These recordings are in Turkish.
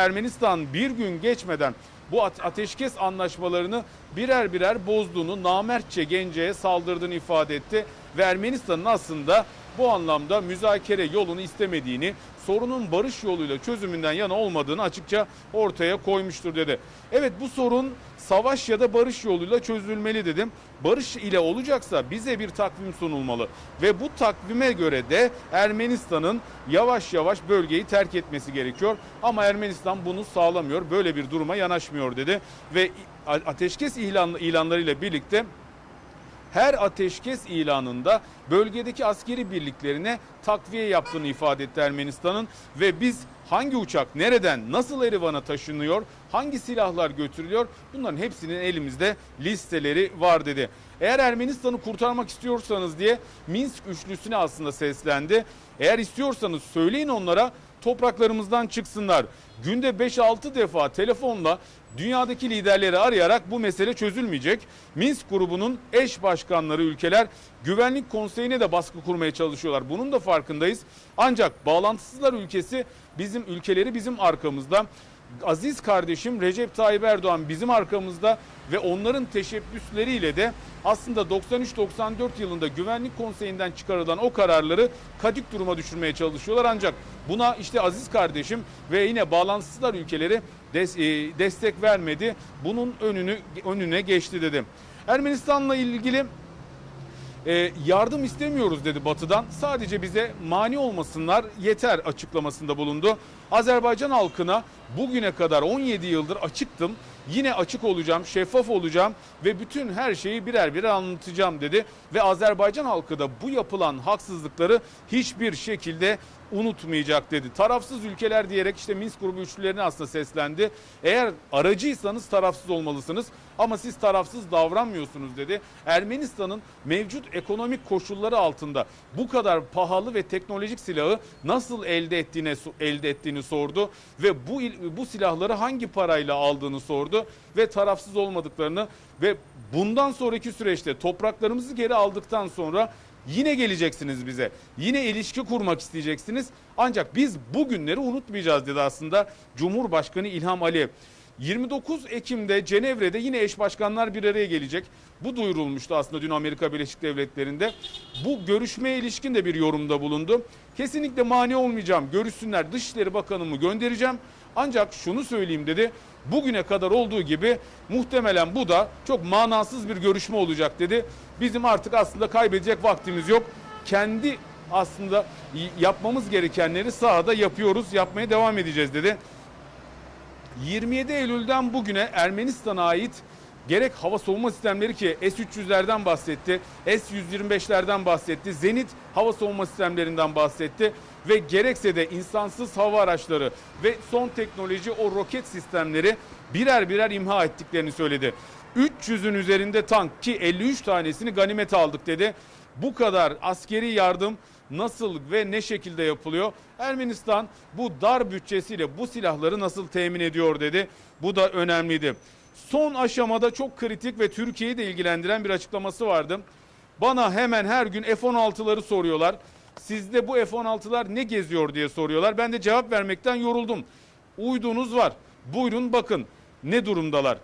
Ermenistan bir gün geçmeden bu ate- ateşkes anlaşmalarını birer birer bozduğunu, namertçe Gence'ye saldırdığını ifade etti. Ve Ermenistan'ın aslında bu anlamda müzakere yolunu istemediğini, sorunun barış yoluyla çözümünden yana olmadığını açıkça ortaya koymuştur dedi. Evet bu sorun savaş ya da barış yoluyla çözülmeli dedim. Barış ile olacaksa bize bir takvim sunulmalı ve bu takvime göre de Ermenistan'ın yavaş yavaş bölgeyi terk etmesi gerekiyor. Ama Ermenistan bunu sağlamıyor. Böyle bir duruma yanaşmıyor dedi ve ateşkes ilan, ilanlarıyla birlikte her ateşkes ilanında bölgedeki askeri birliklerine takviye yaptığını ifade etti Ermenistan'ın ve biz hangi uçak nereden nasıl Erivan'a taşınıyor hangi silahlar götürülüyor bunların hepsinin elimizde listeleri var dedi. Eğer Ermenistan'ı kurtarmak istiyorsanız diye Minsk üçlüsüne aslında seslendi. Eğer istiyorsanız söyleyin onlara topraklarımızdan çıksınlar. Günde 5-6 defa telefonla dünyadaki liderleri arayarak bu mesele çözülmeyecek. Minsk grubunun eş başkanları ülkeler Güvenlik Konseyi'ne de baskı kurmaya çalışıyorlar. Bunun da farkındayız. Ancak bağlantısızlar ülkesi bizim ülkeleri bizim arkamızda. Aziz kardeşim Recep Tayyip Erdoğan bizim arkamızda ve onların teşebbüsleriyle de aslında 93-94 yılında Güvenlik Konseyi'nden çıkarılan o kararları kadik duruma düşürmeye çalışıyorlar. Ancak buna işte Aziz kardeşim ve yine bağlantısızlar ülkeleri des- e, destek vermedi. Bunun önünü önüne geçti dedim. Ermenistan'la ilgili e, yardım istemiyoruz dedi Batı'dan. Sadece bize mani olmasınlar yeter açıklamasında bulundu. Azerbaycan halkına bugüne kadar 17 yıldır açıktım. Yine açık olacağım, şeffaf olacağım ve bütün her şeyi birer birer anlatacağım dedi. Ve Azerbaycan halkı da bu yapılan haksızlıkları hiçbir şekilde unutmayacak dedi. Tarafsız ülkeler diyerek işte Minsk grubu üçlülerine aslında seslendi. Eğer aracıysanız tarafsız olmalısınız ama siz tarafsız davranmıyorsunuz dedi. Ermenistan'ın mevcut ekonomik koşulları altında bu kadar pahalı ve teknolojik silahı nasıl elde ettiğine elde ettiğini sordu ve bu bu silahları hangi parayla aldığını sordu ve tarafsız olmadıklarını ve bundan sonraki süreçte topraklarımızı geri aldıktan sonra Yine geleceksiniz bize. Yine ilişki kurmak isteyeceksiniz. Ancak biz bu günleri unutmayacağız dedi aslında Cumhurbaşkanı İlham Aliyev. 29 Ekim'de Cenevre'de yine eş başkanlar bir araya gelecek. Bu duyurulmuştu aslında dün Amerika Birleşik Devletleri'nde. Bu görüşmeye ilişkin de bir yorumda bulundu. Kesinlikle mani olmayacağım. Görüşsünler. Dışişleri Bakanımı göndereceğim. Ancak şunu söyleyeyim dedi. Bugüne kadar olduğu gibi muhtemelen bu da çok manasız bir görüşme olacak dedi. Bizim artık aslında kaybedecek vaktimiz yok. Kendi aslında yapmamız gerekenleri sahada yapıyoruz. Yapmaya devam edeceğiz dedi. 27 Eylül'den bugüne Ermenistan'a ait gerek hava savunma sistemleri ki S-300'lerden bahsetti, S-125'lerden bahsetti, Zenit hava savunma sistemlerinden bahsetti ve gerekse de insansız hava araçları ve son teknoloji o roket sistemleri birer birer imha ettiklerini söyledi. 300'ün üzerinde tank ki 53 tanesini ganimet aldık dedi. Bu kadar askeri yardım nasıl ve ne şekilde yapılıyor? Ermenistan bu dar bütçesiyle bu silahları nasıl temin ediyor dedi. Bu da önemliydi. Son aşamada çok kritik ve Türkiye'yi de ilgilendiren bir açıklaması vardı. Bana hemen her gün F-16'ları soruyorlar. Sizde bu F-16'lar ne geziyor diye soruyorlar. Ben de cevap vermekten yoruldum. Uydunuz var. Buyurun bakın ne durumdalar.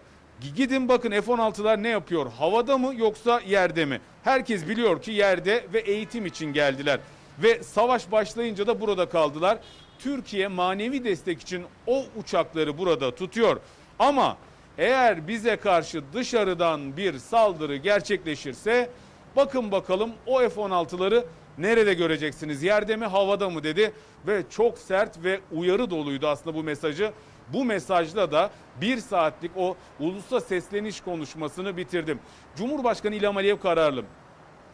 Gidin bakın F-16'lar ne yapıyor? Havada mı yoksa yerde mi? Herkes biliyor ki yerde ve eğitim için geldiler. Ve savaş başlayınca da burada kaldılar. Türkiye manevi destek için o uçakları burada tutuyor. Ama eğer bize karşı dışarıdan bir saldırı gerçekleşirse bakın bakalım o F-16'ları nerede göreceksiniz? Yerde mi havada mı dedi ve çok sert ve uyarı doluydu aslında bu mesajı. Bu mesajla da bir saatlik o ulusa sesleniş konuşmasını bitirdim. Cumhurbaşkanı İlham Aliyev kararlı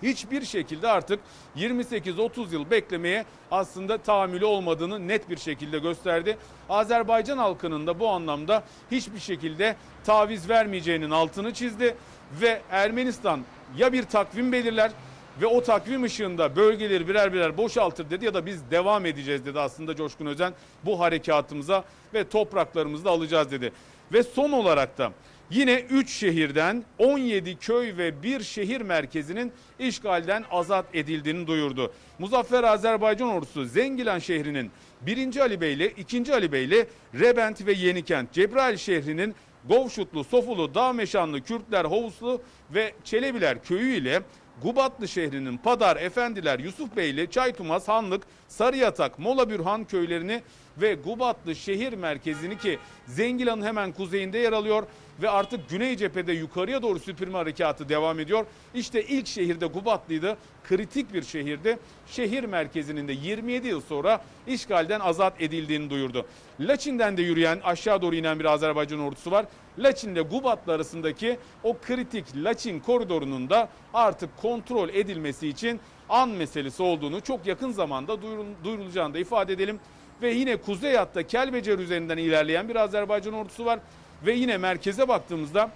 hiçbir şekilde artık 28-30 yıl beklemeye aslında tahammülü olmadığını net bir şekilde gösterdi. Azerbaycan halkının da bu anlamda hiçbir şekilde taviz vermeyeceğinin altını çizdi ve Ermenistan ya bir takvim belirler ve o takvim ışığında bölgeleri birer birer boşaltır dedi ya da biz devam edeceğiz dedi aslında Coşkun Özen bu harekatımıza ve topraklarımızı da alacağız dedi. Ve son olarak da Yine 3 şehirden 17 köy ve bir şehir merkezinin işgalden azat edildiğini duyurdu. Muzaffer Azerbaycan ordusu Zengilan şehrinin 1. Ali Bey ile 2. Ali Bey ile Rebent ve Yenikent, Cebrail şehrinin Govşutlu, Sofulu, Dağmeşanlı, Kürtler, Hovuslu ve Çelebiler köyü ile Gubatlı şehrinin Padar, Efendiler, Yusuf Bey ile Çaytumaz, Hanlık, Sarıyatak, Mola Bürhan köylerini ve Gubatlı şehir merkezini ki Zengilan'ın hemen kuzeyinde yer alıyor ve artık Güney cephede yukarıya doğru süpürme harekatı devam ediyor. İşte ilk şehirde Gubatlı'ydı. Kritik bir şehirdi. Şehir merkezinin de 27 yıl sonra işgalden azat edildiğini duyurdu. Laçin'den de yürüyen aşağı doğru inen bir Azerbaycan ordusu var. Laçin ile Gubatlı arasındaki o kritik Laçin koridorunun da artık kontrol edilmesi için an meselesi olduğunu çok yakın zamanda duyurul- duyurulacağını da ifade edelim. Ve yine kuzey hatta Kelbecer üzerinden ilerleyen bir Azerbaycan ordusu var. Ve yine merkeze baktığımızda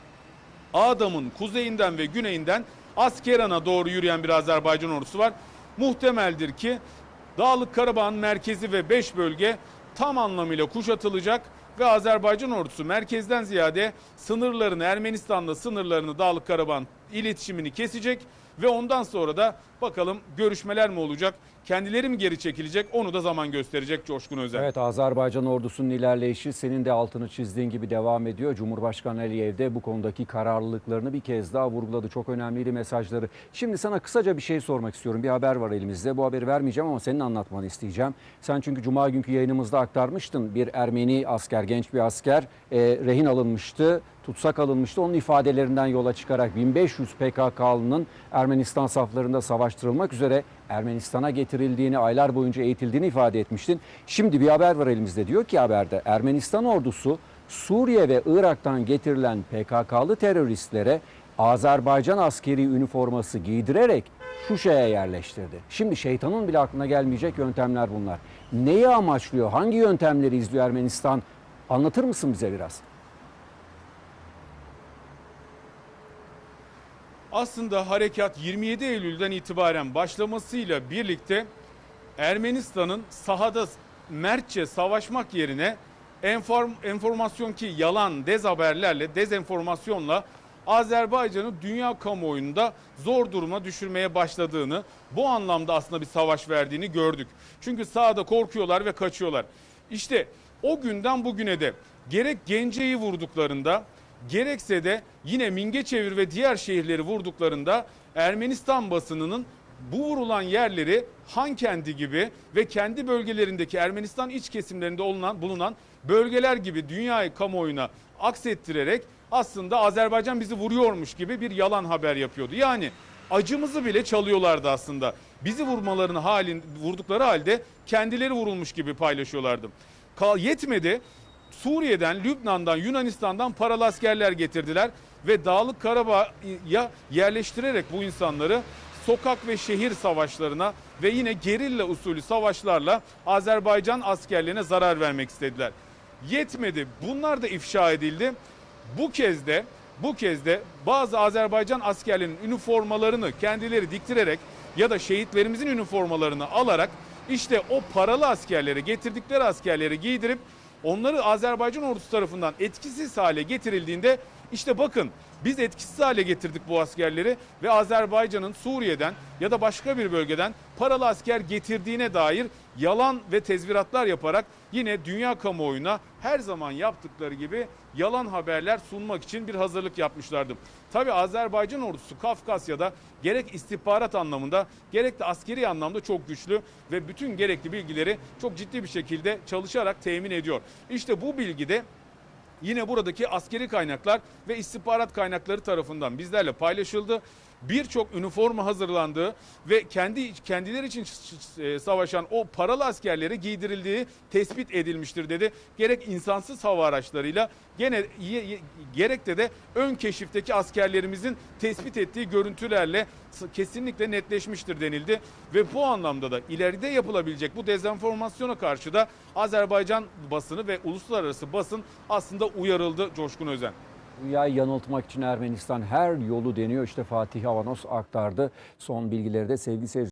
Adam'ın kuzeyinden ve güneyinden Askeran'a doğru yürüyen bir Azerbaycan ordusu var. Muhtemeldir ki Dağlık Karabağ'ın merkezi ve 5 bölge tam anlamıyla kuşatılacak ve Azerbaycan ordusu merkezden ziyade sınırlarını Ermenistan'la sınırlarını Dağlık Karabağ'ın iletişimini kesecek ve ondan sonra da bakalım görüşmeler mi olacak? Kendileri mi geri çekilecek? Onu da zaman gösterecek Coşkun Özel. Evet Azerbaycan ordusunun ilerleyişi senin de altını çizdiğin gibi devam ediyor. Cumhurbaşkanı Aliyev de bu konudaki kararlılıklarını bir kez daha vurguladı. Çok önemliydi mesajları. Şimdi sana kısaca bir şey sormak istiyorum. Bir haber var elimizde. Bu haberi vermeyeceğim ama senin anlatmanı isteyeceğim. Sen çünkü Cuma günkü yayınımızda aktarmıştın. Bir Ermeni asker, genç bir asker e, rehin alınmıştı tutsak alınmıştı. Onun ifadelerinden yola çıkarak 1500 PKK'lının Ermenistan saflarında savaştırılmak üzere Ermenistan'a getirildiğini, aylar boyunca eğitildiğini ifade etmiştin. Şimdi bir haber var elimizde. Diyor ki haberde Ermenistan ordusu Suriye ve Irak'tan getirilen PKK'lı teröristlere Azerbaycan askeri üniforması giydirerek Şuşa'ya yerleştirdi. Şimdi şeytanın bile aklına gelmeyecek yöntemler bunlar. Neyi amaçlıyor? Hangi yöntemleri izliyor Ermenistan? Anlatır mısın bize biraz? Aslında harekat 27 Eylül'den itibaren başlamasıyla birlikte Ermenistan'ın sahada mertçe savaşmak yerine enform, enformasyon ki yalan dezhaberlerle, dezenformasyonla Azerbaycan'ı dünya kamuoyunda zor duruma düşürmeye başladığını, bu anlamda aslında bir savaş verdiğini gördük. Çünkü sahada korkuyorlar ve kaçıyorlar. İşte o günden bugüne de gerek Gence'yi vurduklarında gerekse de yine Mingeçevir ve diğer şehirleri vurduklarında Ermenistan basınının bu vurulan yerleri Hankendi gibi ve kendi bölgelerindeki Ermenistan iç kesimlerinde olunan, bulunan bölgeler gibi dünya kamuoyuna aksettirerek aslında Azerbaycan bizi vuruyormuş gibi bir yalan haber yapıyordu. Yani acımızı bile çalıyorlardı aslında. Bizi vurmalarını halin vurdukları halde kendileri vurulmuş gibi paylaşıyorlardı. Kal yetmedi. Suriye'den, Lübnan'dan, Yunanistan'dan paralı askerler getirdiler ve Dağlık Karabağ'a yerleştirerek bu insanları sokak ve şehir savaşlarına ve yine gerilla usulü savaşlarla Azerbaycan askerlerine zarar vermek istediler. Yetmedi. Bunlar da ifşa edildi. Bu kez de bu kez de bazı Azerbaycan askerlerinin üniformalarını kendileri diktirerek ya da şehitlerimizin üniformalarını alarak işte o paralı askerleri getirdikleri askerleri giydirip onları Azerbaycan ordusu tarafından etkisiz hale getirildiğinde işte bakın biz etkisiz hale getirdik bu askerleri ve Azerbaycan'ın Suriye'den ya da başka bir bölgeden paralı asker getirdiğine dair yalan ve tezviratlar yaparak yine dünya kamuoyuna her zaman yaptıkları gibi yalan haberler sunmak için bir hazırlık yapmışlardı. Tabi Azerbaycan ordusu Kafkasya'da gerek istihbarat anlamında gerek de askeri anlamda çok güçlü ve bütün gerekli bilgileri çok ciddi bir şekilde çalışarak temin ediyor. İşte bu bilgi de yine buradaki askeri kaynaklar ve istihbarat kaynakları tarafından bizlerle paylaşıldı. Birçok üniforma hazırlandığı ve kendi kendileri için e, savaşan o paralı askerlere giydirildiği tespit edilmiştir dedi. Gerek insansız hava araçlarıyla gene gerek de de ön keşifteki askerlerimizin tespit ettiği görüntülerle kesinlikle netleşmiştir denildi ve bu anlamda da ileride yapılabilecek bu dezenformasyona karşı da Azerbaycan basını ve uluslararası basın aslında uyarıldı Coşkun Özen. Dünyayı yanıltmak için Ermenistan her yolu deniyor. İşte Fatih Avanos aktardı. Son bilgileri de sevgili seyirciler.